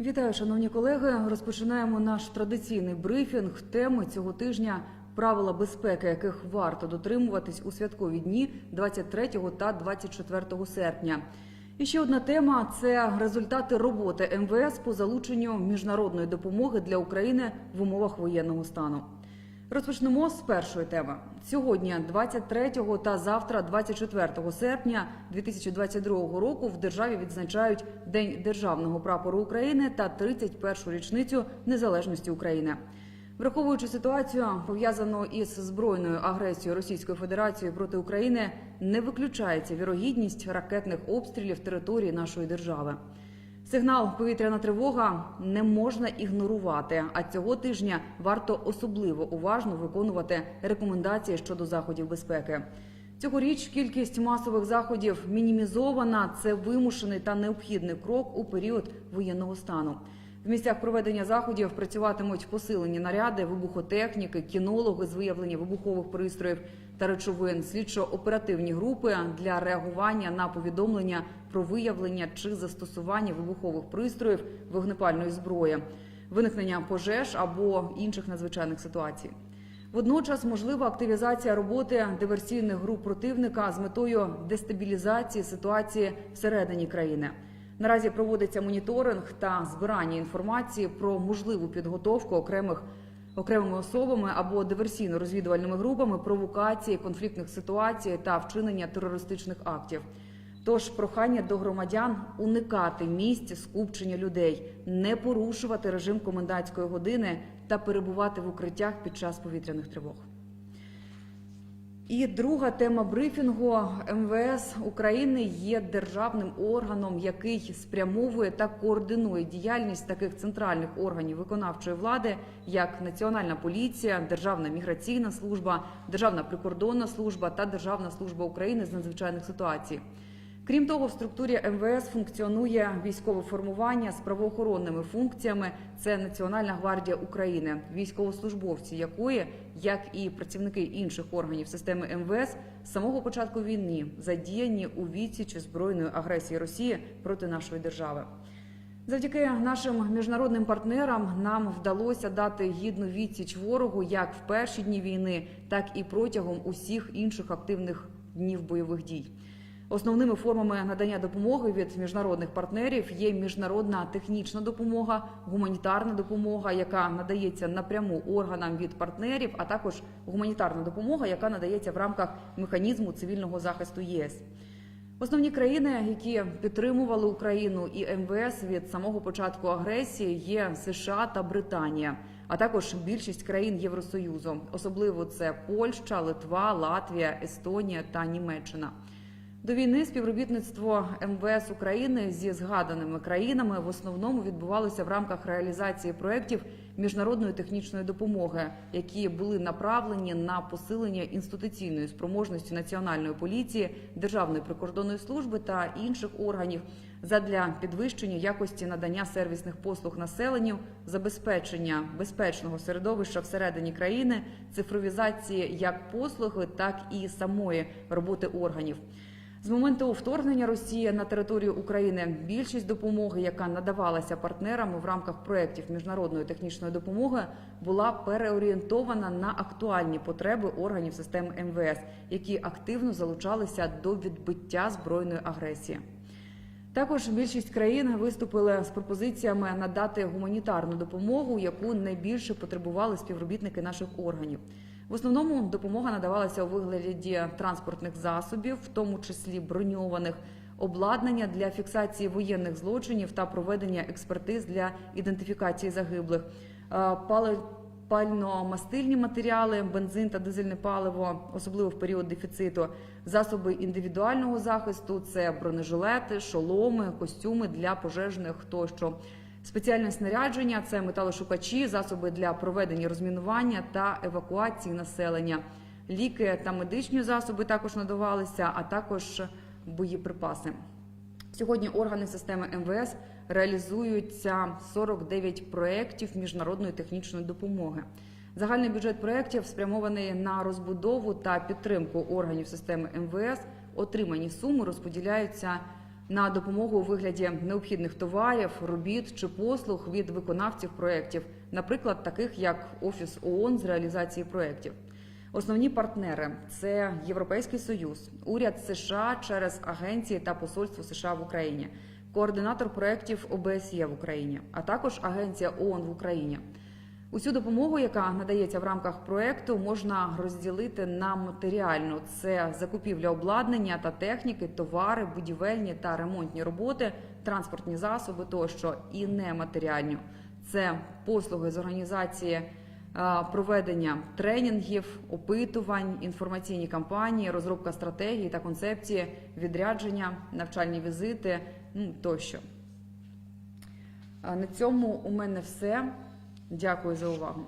Вітаю, шановні колеги. Розпочинаємо наш традиційний брифінг. Теми цього тижня правила безпеки, яких варто дотримуватись у святкові дні 23 та 24 серпня. І ще одна тема це результати роботи МВС по залученню міжнародної допомоги для України в умовах воєнного стану. Розпочнемо з першої теми. Сьогодні, 23 та завтра, 24 серпня 2022 року, в державі відзначають День державного прапору України та 31-шу річницю незалежності України. Враховуючи ситуацію, пов'язану із збройною агресією Російської Федерації проти України, не виключається вірогідність ракетних обстрілів території нашої держави. Сигнал повітряна тривога не можна ігнорувати. А цього тижня варто особливо уважно виконувати рекомендації щодо заходів безпеки. Цьогоріч кількість масових заходів мінімізована. Це вимушений та необхідний крок у період воєнного стану. В місцях проведення заходів працюватимуть посилені наряди, вибухотехніки, кінологи з виявлення вибухових пристроїв та речовин, слідчо-оперативні групи для реагування на повідомлення про виявлення чи застосування вибухових пристроїв вогнепальної зброї, виникнення пожеж або інших надзвичайних ситуацій. Водночас можлива активізація роботи диверсійних груп противника з метою дестабілізації ситуації всередині країни. Наразі проводиться моніторинг та збирання інформації про можливу підготовку окремих окремими особами або диверсійно-розвідувальними групами провокації конфліктних ситуацій та вчинення терористичних актів. Тож прохання до громадян уникати місць скупчення людей, не порушувати режим комендантської години та перебувати в укриттях під час повітряних тривог. І друга тема брифінгу МВС України є державним органом, який спрямовує та координує діяльність таких центральних органів виконавчої влади, як Національна поліція, Державна міграційна служба, Державна прикордонна служба та Державна служба України з надзвичайних ситуацій. Крім того, в структурі МВС функціонує військове формування з правоохоронними функціями. Це Національна гвардія України, військовослужбовці якої, як і працівники інших органів системи МВС, з самого початку війни задіяні у відсічі збройної агресії Росії проти нашої держави. Завдяки нашим міжнародним партнерам нам вдалося дати гідну відсіч ворогу як в перші дні війни, так і протягом усіх інших активних днів бойових дій. Основними формами надання допомоги від міжнародних партнерів є міжнародна технічна допомога, гуманітарна допомога, яка надається напряму органам від партнерів, а також гуманітарна допомога, яка надається в рамках механізму цивільного захисту ЄС. Основні країни, які підтримували Україну і МВС від самого початку агресії, є США та Британія, а також більшість країн Євросоюзу, особливо це Польща, Литва, Латвія, Естонія та Німеччина. До війни співробітництво МВС України зі згаданими країнами в основному відбувалося в рамках реалізації проєктів міжнародної технічної допомоги, які були направлені на посилення інституційної спроможності національної поліції, державної прикордонної служби та інших органів задля підвищення якості надання сервісних послуг населенню, забезпечення безпечного середовища всередині країни, цифровізації як послуги, так і самої роботи органів. З моменту вторгнення Росії на територію України більшість допомоги, яка надавалася партнерам в рамках проєктів міжнародної технічної допомоги, була переорієнтована на актуальні потреби органів системи МВС, які активно залучалися до відбиття збройної агресії. Також більшість країн виступили з пропозиціями надати гуманітарну допомогу, яку найбільше потребували співробітники наших органів. В основному допомога надавалася у вигляді транспортних засобів, в тому числі броньованих. Обладнання для фіксації воєнних злочинів та проведення експертиз для ідентифікації загиблих, е, пально-мастильні матеріали, бензин та дизельне паливо, особливо в період дефіциту, засоби індивідуального захисту, це бронежилети, шоломи, костюми для пожежних тощо. Спеціальне снарядження це металошукачі, засоби для проведення розмінування та евакуації населення. Ліки та медичні засоби також надавалися, а також боєприпаси. Сьогодні органи системи МВС реалізуються 49 проєктів міжнародної технічної допомоги. Загальний бюджет проєктів спрямований на розбудову та підтримку органів системи МВС. Отримані суми розподіляються на допомогу у вигляді необхідних товарів, робіт чи послуг від виконавців проєктів, наприклад, таких як Офіс ООН з реалізації проєктів. Основні партнери це Європейський Союз, уряд США через агенції та посольство США в Україні, координатор проєктів ОБСЄ в Україні, а також Агенція ООН в Україні. Усю допомогу, яка надається в рамках проекту, можна розділити на матеріальну: це закупівля обладнання та техніки, товари, будівельні та ремонтні роботи, транспортні засоби тощо, і нематеріальну. Це послуги з організації е, проведення тренінгів, опитувань, інформаційні кампанії, розробка стратегії та концепції, відрядження, навчальні візити ну, тощо. На цьому у мене все. Дякую за увагу.